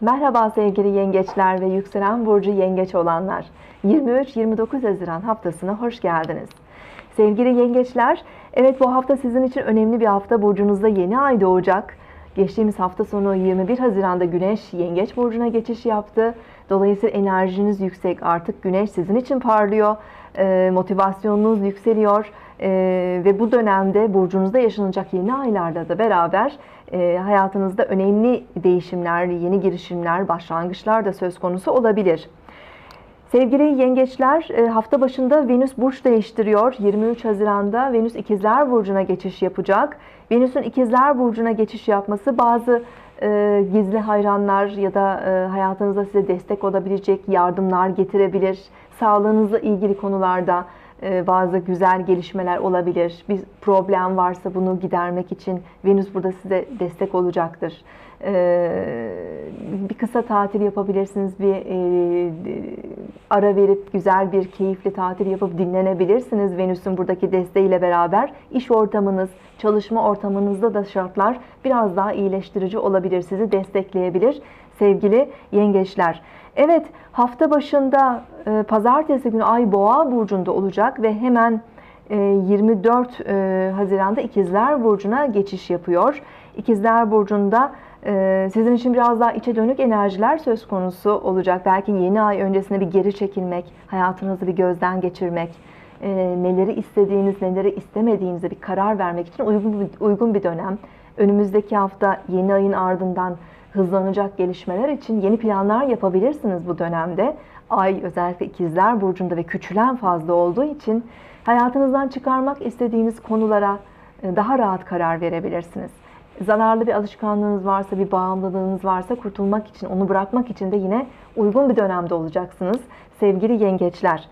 Merhaba sevgili yengeçler ve yükselen burcu yengeç olanlar. 23-29 Haziran haftasına hoş geldiniz. Sevgili yengeçler, evet bu hafta sizin için önemli bir hafta. Burcunuzda yeni ay doğacak. Geçtiğimiz hafta sonu 21 Haziran'da Güneş Yengeç burcuna geçiş yaptı. Dolayısıyla enerjiniz yüksek. Artık Güneş sizin için parlıyor. Ee, motivasyonunuz yükseliyor. Ee, ve bu dönemde burcunuzda yaşanacak yeni aylarda da beraber e, hayatınızda önemli değişimler, yeni girişimler, başlangıçlar da söz konusu olabilir. Sevgili yengeçler e, hafta başında Venüs burç değiştiriyor. 23 Haziran'da Venüs ikizler burcuna geçiş yapacak. Venüs'ün ikizler burcuna geçiş yapması bazı e, gizli hayranlar ya da e, hayatınızda size destek olabilecek yardımlar getirebilir. Sağlığınızla ilgili konularda e, bazı güzel gelişmeler olabilir. Bir problem varsa bunu gidermek için Venüs burada size destek olacaktır. E, bir kısa tatil yapabilirsiniz, bir e, ara verip güzel bir keyifli tatil yapıp dinlenebilirsiniz Venüs'ün buradaki desteğiyle beraber. iş ortamınız, çalışma ortamınızda da şartlar biraz daha iyileştirici olabilir, sizi destekleyebilir sevgili yengeçler. Evet hafta başında e, pazartesi günü Ay Boğa burcunda olacak ve hemen 24 e, Haziran'da İkizler burcuna geçiş yapıyor. İkizler burcunda e, sizin için biraz daha içe dönük enerjiler söz konusu olacak. Belki yeni ay öncesinde bir geri çekilmek, hayatınızı bir gözden geçirmek, e, neleri istediğiniz, neleri istemediğinize bir karar vermek için uygun bir dönem. Önümüzdeki hafta yeni ayın ardından hızlanacak gelişmeler için yeni planlar yapabilirsiniz bu dönemde. Ay özellikle ikizler burcunda ve küçülen fazla olduğu için hayatınızdan çıkarmak istediğiniz konulara e, daha rahat karar verebilirsiniz. Zararlı bir alışkanlığınız varsa, bir bağımlılığınız varsa kurtulmak için, onu bırakmak için de yine uygun bir dönemde olacaksınız sevgili yengeçler.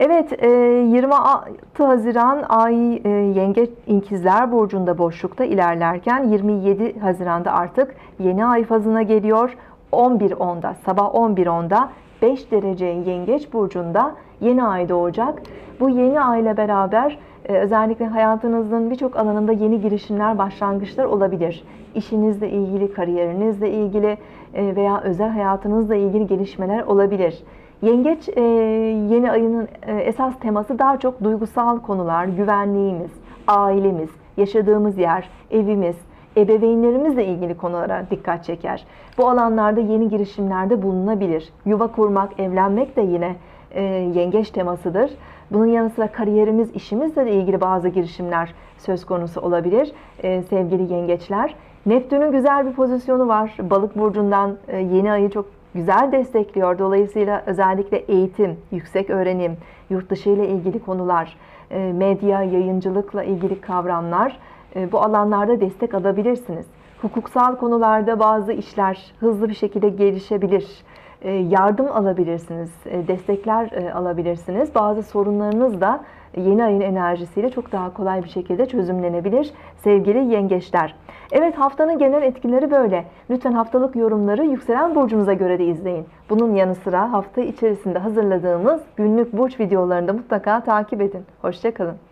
Evet 26 e, Haziran ay e, Yengeç İkizler Burcu'nda boşlukta ilerlerken 27 Haziran'da artık yeni ay fazına geliyor. 11.10'da sabah 11.10'da 5 derece Yengeç Burcu'nda yeni ay doğacak. Bu yeni ay ile beraber özellikle hayatınızın birçok alanında yeni girişimler, başlangıçlar olabilir. İşinizle ilgili, kariyerinizle ilgili veya özel hayatınızla ilgili gelişmeler olabilir. Yengeç e, yeni ayının e, esas teması daha çok duygusal konular, güvenliğimiz, ailemiz, yaşadığımız yer, evimiz, ebeveynlerimizle ilgili konulara dikkat çeker. Bu alanlarda yeni girişimlerde bulunabilir. Yuva kurmak, evlenmek de yine e, yengeç temasıdır. Bunun yanı sıra kariyerimiz, işimizle de ilgili bazı girişimler söz konusu olabilir e, sevgili yengeçler. Neptün'ün güzel bir pozisyonu var. Balık burcundan e, yeni ayı çok güzel destekliyor. Dolayısıyla özellikle eğitim, yüksek öğrenim, yurt dışı ile ilgili konular, e, medya, yayıncılıkla ilgili kavramlar e, bu alanlarda destek alabilirsiniz. Hukuksal konularda bazı işler hızlı bir şekilde gelişebilir. E, yardım alabilirsiniz, destekler alabilirsiniz. Bazı sorunlarınız da yeni ayın enerjisiyle çok daha kolay bir şekilde çözümlenebilir sevgili yengeçler. Evet haftanın genel etkileri böyle. Lütfen haftalık yorumları yükselen burcunuza göre de izleyin. Bunun yanı sıra hafta içerisinde hazırladığımız günlük burç videolarını da mutlaka takip edin. Hoşçakalın.